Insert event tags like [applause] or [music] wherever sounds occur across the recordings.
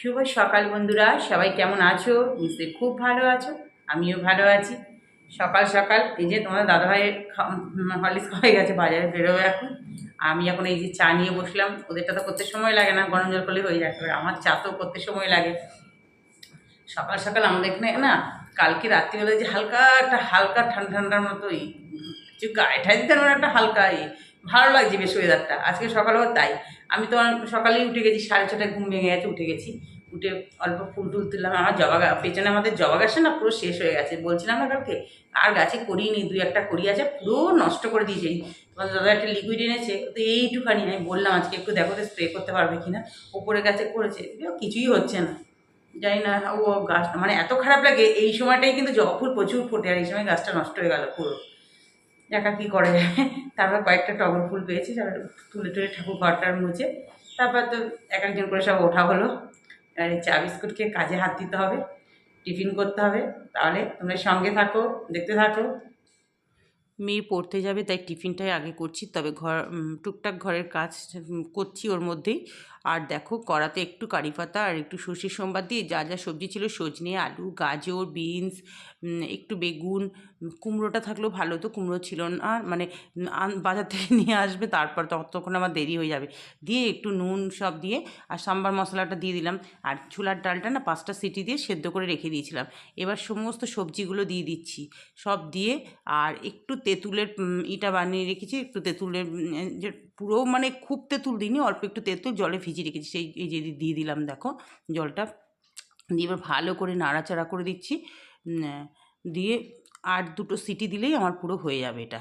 শুভ সকাল বন্ধুরা, সবাই কেমন আছো? নিশ্চয়ই খুব ভালো আছো, আমিও ভালো আছি। সকাল সকাল, এই যে তোমার দাদাভাইয়ের হলিস হয়ে গেছে, বাজারে বেরোবে এখন। আমি এখন এই যে চা নিয়ে বসলাম, ওদেরটা তো করতে সময় লাগে না, গরম জল করলে হয়ে যায়। আমার চা তো করতে সময় লাগে। সকাল সকাল আমাদের এখানে না, কালকে রাত্রিবেলা যে হালকা একটা হালকা ঠান্ডা ঠান্ডার মতো এই কিছু গায়ে ঠাই দিতে একটা হালকা ভালো লাগছে বেশ ওয়েদারটা আজকে সকালেও তাই। আমি তো সকালেই উঠে গেছি, সাড়ে ছটায় ঘুম ভেঙে গেছে, উঠে গেছি। উঠে অল্প ফুল টুল তুললাম, আমার জবা পেছনে আমাদের জবা গাছটা না পুরো শেষ হয়ে গেছে। বলছিলাম না কালকে আর গাছে করিনি, দুই একটা করি আছে, পুরো নষ্ট করে দিয়েছে। তোমার দাদা একটা লিকুইড এনেছে, তো এইটুখানি আমি বললাম আজকে একটু দেখো তো স্প্রে করতে পারবে কি না ওপরে গাছে করেছে কিছুই হচ্ছে না। জানি না, ও গাছ মানে এত খারাপ লাগে, এই সময়টাই কিন্তু জবা ফুল প্রচুর ফোটে, আর এই সময় গাছটা নষ্ট হয়ে গেল পুরো। দেখা কী করে, তারপর কয়েকটা টগর ফুল পেয়েছি, তারপর তুলে টুলে ঠাকুর ঘরটার মুছে, তারপর তো এক একজন করে সব ওঠা হলো। আর চা বিস্কুট খেয়ে কাজে হাত দিতে হবে, টিফিন করতে হবে, তাহলে তোমরা সঙ্গে থাকো, দেখতে থাকো। মেয়ে পড়তে যাবে, তাই টিফিনটাই আগে করছি, তবে ঘর টুকটাক ঘরের কাজ করছি ওর মধ্যেই। আর দেখো, কড়াতে একটু কারি পাতা আর একটু সর্ষে সোমবার দিয়ে যা যা সবজি ছিল, সজনে, আলু, গাজর, বিনস একটু বেগুন কুমড়োটা থাকলেও ভালো তো, কুমড়ো ছিল না। মানে বাজার থেকে [laughs] নিয়ে আসবে, তারপর ততক্ষণ আমার দেরি হয়ে যাবে। দিয়ে একটু নুন সব দিয়ে আর সাম্বার মশলাটা দিয়ে দিলাম। আর ছোলার ডালটা না পাঁচটা সিটি দিয়ে সেদ্ধ করে রেখে দিয়েছিলাম। এবার সমস্ত সবজিগুলো দিয়ে দিচ্ছি। সব দিয়ে আর একটু তেঁতুলের ইটা বানিয়ে রেখেছি। একটু তেঁতুলের যে পুরো মানে খুব তেঁতুল দিইনি, অল্প একটু তেঁতুল জলে ভিজিয়ে রেখেছি। সেই, এই যে দিয়ে দিলাম দেখো জলটা। দিয়ে এবার ভালো করে নাড়াচাড়া করে দিচ্ছি। দিয়ে আর দুটো সিটি দিলেই আমার পুরো হয়ে যাবে এটা।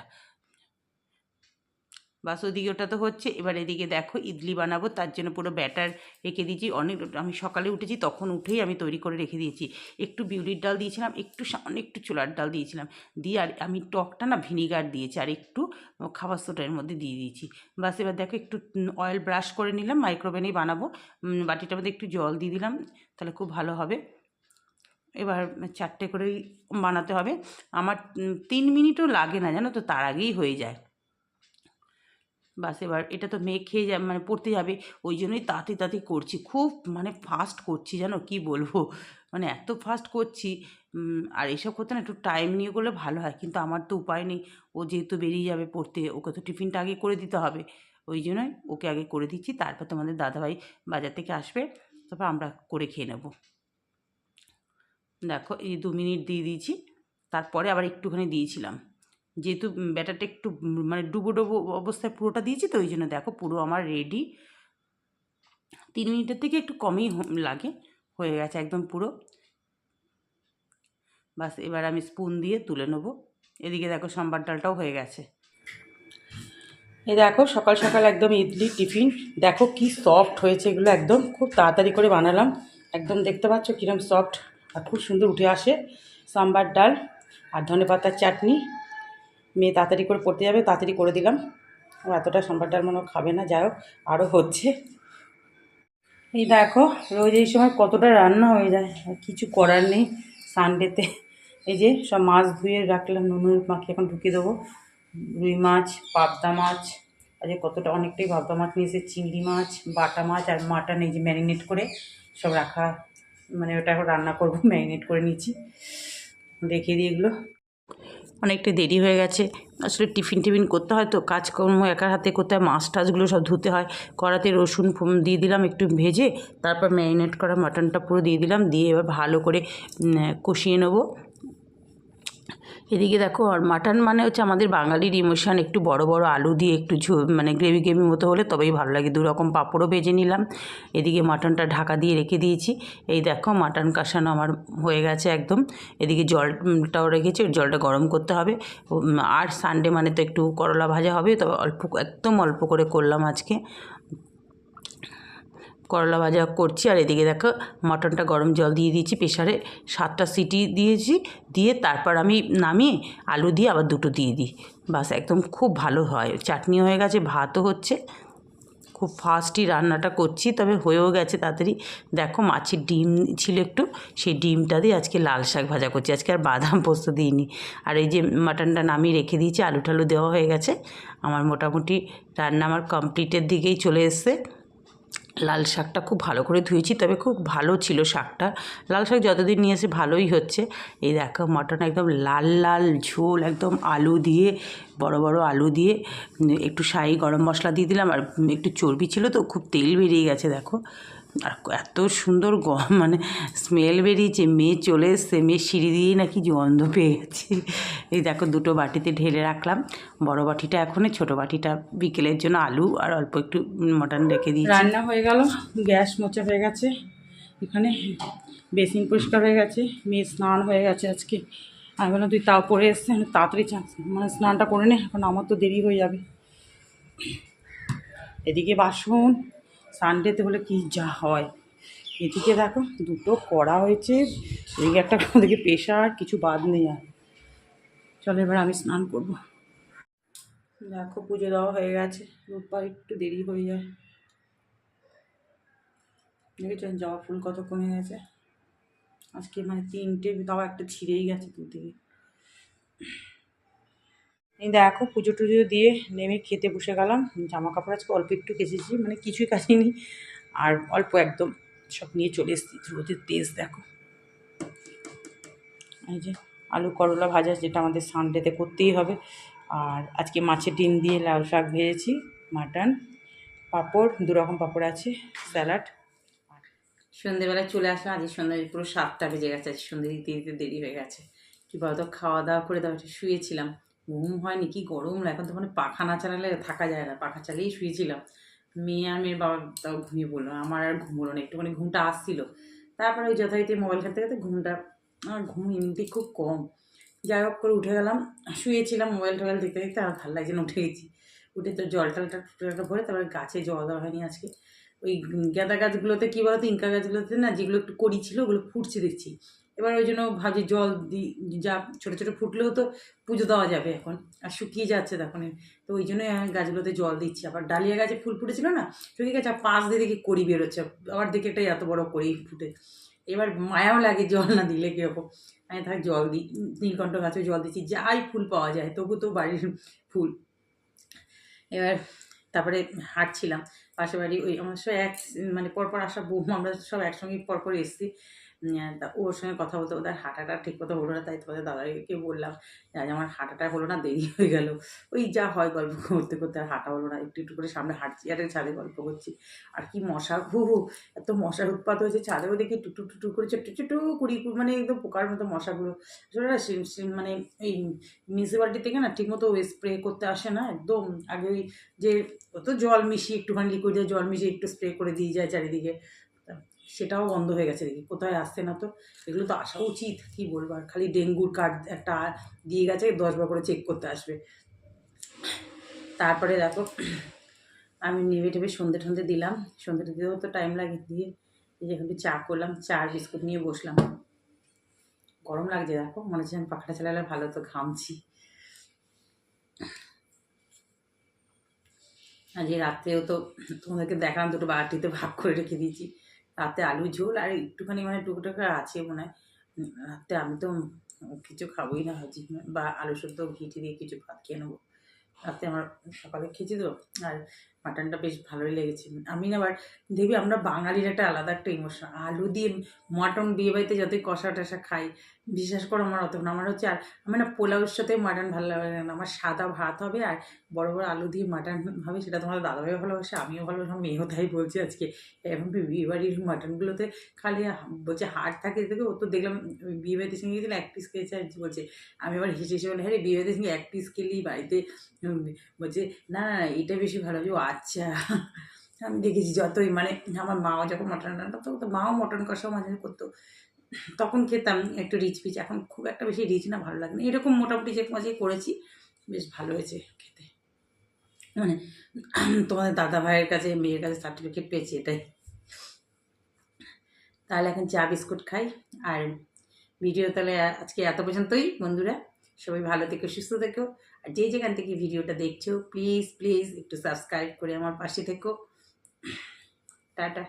বাস ওদিকে ওটা তো হচ্ছে। এবার এদিকে দেখো, ইডলি বানাবো, তার জন্য পুরো ব্যাটার রেখে দিয়েছি। অনেক, আমি সকালে উঠেছি, তখন উঠেই আমি তৈরি করে রেখে দিয়েছি। একটু বিউলির ডাল দিয়েছিলাম, একটু সামান্য একটু ছোলার ডাল দিয়েছিলাম। দিয়ে আর আমি টকটা না ভিনিগার দিয়েছি, আর একটু খাবার সোটার মধ্যে দিয়ে দিয়েছি। বাস এবার দেখো, একটু অয়েল ব্রাশ করে নিলাম, মাইক্রোওভেনেই বানাবো। বাটিটার মধ্যে একটু জল দিয়ে দিলাম, তাহলে খুব ভালো হবে। এবার চারটে করেই বানাতে হবে। আমার তিন মিনিটও লাগে না জানো তো, তার আগেই হয়ে যায়। বাস এবার এটা তো মেয়ে খেয়ে যাবে মানে পড়তে যাবে, ওই জন্যই তাঁতি তাঁতি করছি। খুব মানে ফাস্ট করছি জানো, কি বলব? মানে এত ফাস্ট করছি আর এসব করতে না একটু টাইম নিয়ে করলে ভালো হয়, কিন্তু আমার তো উপায় নেই। ও যেহেতু বেরিয়ে যাবে পড়তে, ওকে তো টিফিনটা আগে করে দিতে হবে। ওই জন্যই ওকে আগে করে দিচ্ছি, তারপর তোমাদের দাদাভাই বাজার থেকে আসবে, তারপর আমরা করে খেয়ে নেব। দেখো এই দু মিনিট দিয়ে দিয়েছি, তারপরে আবার একটুখানি দিয়েছিলাম। যেহেতু ব্যাটারটা একটু মানে ডুবো ডুবো অবস্থায় পুরোটা দিয়েছি, তো ওই জন্য দেখো পুরো আমার রেডি তিন মিনিটের থেকে একটু কমই লাগে, হয়ে গেছে একদম পুরো। বাস এবার আমি স্পুন দিয়ে তুলে নেব। এদিকে দেখো সম্বার ডালটাও হয়ে গেছে। এই দেখো সকাল সকাল একদম ইডলি টিফিন। দেখো কি সফট হয়েছে এগুলো একদম, খুব তাড়াতাড়ি করে বানালাম। একদম দেখতে পাচ্ছ কীরকম সফট আর খুব সুন্দর উঠে আসে। সাম্বার ডাল আর ধনে পাতার চাটনি। মেয়ে তাড়াতাড়ি করে পড়তে যাবে, তাড়াতাড়ি করে দিলাম। ও এতটা সাম্বার ডাল মনে খাবে না, যাই হোক, আরও হচ্ছে। এই দেখো, রোজ এই সময় কতটা রান্না হয়ে যায় কিছু করার নেই সানডেতে। এই যে সব মাছ ধুয়ে রাখলাম, নুনুর মাখিয়ে এখন ঢুকিয়ে দেবো। রুই মাছ, পাবদা মাছ আজকে কতটা অনেকটাই পাবদা মাছ নিয়েছে চিংড়ি মাছ, বাটা মাছ আর মাটন এই যে ম্যারিনেট করে সব রাখা মানে ওটা এখন রান্না করব, [laughs] ম্যারিনেট করে নিচ্ছি। রেখে দিই এগুলো। অনেকটা দেরি হয়ে গেছে। আসলে টিফিন টিফিন করতে হয় তো, কাজকর্ম একার হাতে করতে হয়, মাছ টাছগুলো সব ধুতে হয়। কড়াতে রসুন দিয়ে দিলাম একটু ভেজে, তারপর ম্যারিনেট করা মাটনটা পুরো দিয়ে দিলাম, দিয়ে এবার ভালো করে কষিয়ে নেব। এদিকে দেখো আর মাটন মানে হচ্ছে আমাদের বাঙালির ইমোশন একটু বড় বড় আলু দিয়ে একটু মানে গ্রেভি গ্রেভি মতো হলে তবেই ভালো লাগে। দু রকম পাঁপড়ও ভেজে নিলাম। এদিকে মাটনটা ঢাকা দিয়ে রেখে দিয়েছি। এই দেখো মাটন কষানো আমার হয়ে গেছে একদম। এদিকে জলটাও রেখেছি জলটা গরম করতে হবে। আর সানডে মানে তো একটু করলা ভাজা হবে তবে অল্প, একদম অল্প করে করলাম আজকে। করলা ভাজা করছি আর এদিকে দেখো মটনটা গরম জল দিয়ে দিয়েছি প্রেশারে সাতটা সিটি দিয়েছি, দিয়ে তারপর আমি নামিয়ে আলু দিয়ে আবার দুটো দিয়ে দিই। বাস একদম খুব ভালো হয়, চাটনি হয়ে গেছে, ভাতও হচ্ছে। খুব ফাস্টই রান্নাটা করছি, তবে হয়েও গেছে তাড়াতাড়ি। দেখো মাছের ডিম ছিল একটু, সেই ডিমটা দিয়ে আজকে লাল শাক ভাজা করছি, আজকে আর বাদাম পোস্ত দিইনি। আর এই যে মাটনটা নামিয়ে রেখে দিয়েছি, আলু টালু দেওয়া হয়ে গেছে, আমার মোটামুটি রান্না আমার কমপ্লিটের দিকেই চলে এসছে। লাল শাকটা খুব ভালো করে ধুয়েছি, তবে খুব ভালো ছিল শাকটা। লাল শাক যতদিন নিয়ে এসে ভালোই হচ্ছে। এই দেখো মটন একদম লাল লাল ঝোল, একদম আলু দিয়ে, বড় বড় আলু দিয়ে একটু সাই গরম মশলা দিয়ে দিলাম, আর একটু চর্বি ছিল তো, খুব তেল বেরিয়ে গেছে, দেখো। আর এত সুন্দর গ [laughs] মানে স্মেল বেরিয়েছে। মেয়ে চলে এসছে, মেয়ে সিঁড়ি দিয়েই নাকি গন্ধ পেয়ে গেছে [laughs] এই দেখো দুটো বাটিতে ঢেলে রাখলাম। বড় বাটিটা এখন ছোটো বাটিটা বিকেলের জন্য আলু আর অল্প একটু মটন রেখে দিই রান্না হয়ে গেল, গ্যাস মোচা হয়ে গেছে। এখানে বেসিন পরিষ্কার হয়ে গেছে, মেয়ে স্নান হয়ে গেছে আজকে। আমি বললাম, তুই তাও পরে এসছে তাড়াতাড়ি মানে স্নানটা করে নে, এখন আমার তো দেরি হয়ে যাবে। এদিকে বাসন সানডেতে হলে কি যা হয়। এদিকে দেখো দুটো করা হয়েছে, এদিকে একটা ওদিকে প্রেশার কিছু বাদ নেই আর। চলো এবার আমি স্নান করব। দেখো পুজো দেওয়া হয়ে গেছে, রোববার একটু দেরি হয়ে যায়। দেখেছেন জবা ফুল কত কমে গেছে। আজকে মানে তিনটে, তাও একটা ছিঁড়েই গেছে দুদিকে দেখো পুজো টুজো দিয়ে নেমে খেতে বসে গেলাম। জামা কাপড় আজকে অল্প একটু কেচেছি মানে কিছুই কাচিনি আর অল্প একদম সব নিয়ে চলে এসেছি, রোদের তেজ দেখো। এই যে আলু করলা ভাজা, যেটা আমাদের সানডেতে করতেই হবে। আর আজকে মাছের ডিম দিয়ে লাল শাক ভেজেছি, মাটন, পাঁপড়, দু রকম পাঁপড় আছে, স্যালাড। সন্ধ্যেবেলায় চলে আসলাম, আজকে সন্ধ্যে পুরো সাতটা বেজে গেছে, আজকে সন্ধ্যে দিতে দিতে দেরি হয়ে গেছে। কি বলতো, খাওয়া দাওয়া করে দাও শুয়েছিলাম। ঘুম হয়নি, কি গরম এখন তো মানে পাখা না চালালে থাকা যায় না, পাখা চালিয়েই শুয়েছিলাম। মেয়ে আর মেয়ের বাবা তাও ঘুমিয়ে পড়ল, আমার আর ঘুম হলো না, একটুখানি ঘুমটা আসছিল। তারপরে ওই যথারীতি মোবাইল খেলতে খেলতে ঘুমটা, আমার ঘুম এমনিতেই খুব কম। যাই হোক করে উঠে গেলাম, শুয়েছিলাম মোবাইল টোবাইল দেখতে দেখতে আর ভালো লাগছে না, উঠে গেছি। উঠে তো জল টলটা টুকটা ভরে তারপরে গাছে জল দেওয়া হয়নি আজকে। ওই গাঁদা গাছগুলোতে কী বলতো, ইনকা গাছগুলোতে না যেগুলো একটু কড়ি ছিল, ওগুলো ফুটছে দেখছি। এবার ওই জন্য ভাবছি জল দিই যা ছোটো ছোটো ফুটলেও তো পুজো দেওয়া যাবে এখন। আর শুকিয়ে যাচ্ছে তখন। তো ওই জন্য গাছগুলোতে জল দিচ্ছি। আবার ডালিয়া গাছে ফুল ফুটেছিল না? শুকিয়ে গেছে, আর পাশ দিয়ে দেখি কড়ি বেরোচ্ছে। আবার দেখি একটা এত বড় কড়ি ফুটে। এবার মায়াও লাগে জল না দিলে কীরকম? আমি থাক জল দিই নীলকণ্ঠ গাছে জল দিচ্ছি। যাই ফুল পাওয়া যায়, তবু তো বাড়ির ফুল। এবার তারপরে হাঁটছিলাম। পাশে বাড়ি ওই, আমার সব এক মানে পরপর আসা বৌমা আমরা সব একসঙ্গে পরপর এসেছি। তা ওর সঙ্গে কথা বলতে ওদের হাঁটাটা ঠিক মতো হলো না, তাই তোমাদের দাদাকে বললাম আজ আমার হাঁটাটা হলো না, দেরি হয়ে গেল। ওই যা হয় গল্প করতে করতে আর হাঁটা হলো না, একটু একটু করে সামনে হাঁটছি আর ছাদে গল্প করছি। আর কি মশা, হু হু, এত মশার উৎপাত হয়েছে, ছাদেও দেখি টুটু টুটু করে ছোট্ট ছোট্ট কুড়ি মানে একদম পোকার মতো মশাগুলো। না মানে এই মিউনিসিপ্যালিটি থেকে না ঠিকমতো স্প্রে করতে আসে না, একদম আগে ওই যে ও তো জল মিশিয়ে একটুখানি লিকুইড দিয়ে জল মিশিয়ে একটু স্প্রে করে দিয়ে যায় চারিদিকে। সেটাও বন্ধ হয়ে গেছে দেখি, কোথায় আসছে না তো? এগুলো তো আসা উচিত, কী বলব? আর খালি ডেঙ্গুর কার্ড একটা দিয়ে গেছে দশবার করে চেক করতে আসবে। তারপরে দেখো, আমি নেবে টেবে সন্ধে টন্ধে দিলাম। সন্ধে দিতেও তো টাইম লাগে, দিয়ে এই যে একটু চা করলাম, চা বিস্কুট নিয়ে বসলাম। গরম লাগছে দেখো, মনে হচ্ছে আমি পাখাটা চালালে ভালো তো ঘামছি। আজকে রাত্রেও তো তোমাদেরকে দেখালাম, দুটো বাটিতে ভাগ করে রেখে দিয়েছি। রাতে আলু ঝোল আর একটুখানি মানে টুকটাকা আছে মনে হয়। রাতে আমি তো কিছু খাবোই না ভাজি বা আলু সেদ্ধ ঘিটি দিয়ে কিছু ভাত খেয়ে নেব। রাতে আমার সকালে খেয়েছি তো, আর মাটনটা বেশ ভালোই লেগেছে। আমি না আবার দেখবি আমরা বাঙালির একটা আলাদা একটা ইমোশন আলু দিয়ে মাটন বিয়ে বাড়িতে যতই কষা টষা খাই বিশ্বাস করো আমার অত না। আমার হচ্ছে আর আমার না পোলাওর সাথে মাটন ভালো লাগে না। আমার সাদা ভাত হবে আর বড় বড় আলু দিয়ে মাটন হবে সেটা তোমার দাদাভাইও ভালোবাসে আমিও ভালোবাসি মেয়েও তাই বলছি আজকে। এখন বিয়ে বাড়ির মাটনগুলোতে খালি বলছে হাড় থাকে দেখে ও তো দেখলাম বিয়ে বাড়িতে সঙ্গে গেছিল এক পিস খেয়েছে আর বলছে আমি আবার হেসে হেসে বলে হ্যাঁ রে, বিয়ে বাড়িতে সঙ্গে এক পিস খেলেই বাড়িতে বলছে না না এটা বেশি ভালো যে ও আচ্ছা। আমি দেখেছি যতই মানে আমার মাও যখন মটন রান্না করতো তো মাও মটন কষাও মাঝে করতো। তখন খেতাম একটু রিচ পিচ, এখন খুব একটা বেশি রিচ না, ভালো লাগে না। এরকম মোটামুটি যে মাঝে করেছি, বেশ ভালো হয়েছে খেতে। মানে তোমাদের দাদা ভাইয়ের কাছে, মেয়ের কাছে সার্টিফিকেট পেয়েছি এটাই। তাহলে এখন চা, বিস্কুট খাই। আর ভিডিও তাহলে আজকে এত পর্যন্তই, বন্ধুরা। সবাই ভালো থেকো, সুস্থ থেকো। আর যে যেখান থেকে ভিডিওটা দেখছ প্লিজ প্লিজ একটু সাবস্ক্রাইব করে আমার পাশে থেকো। টাটা।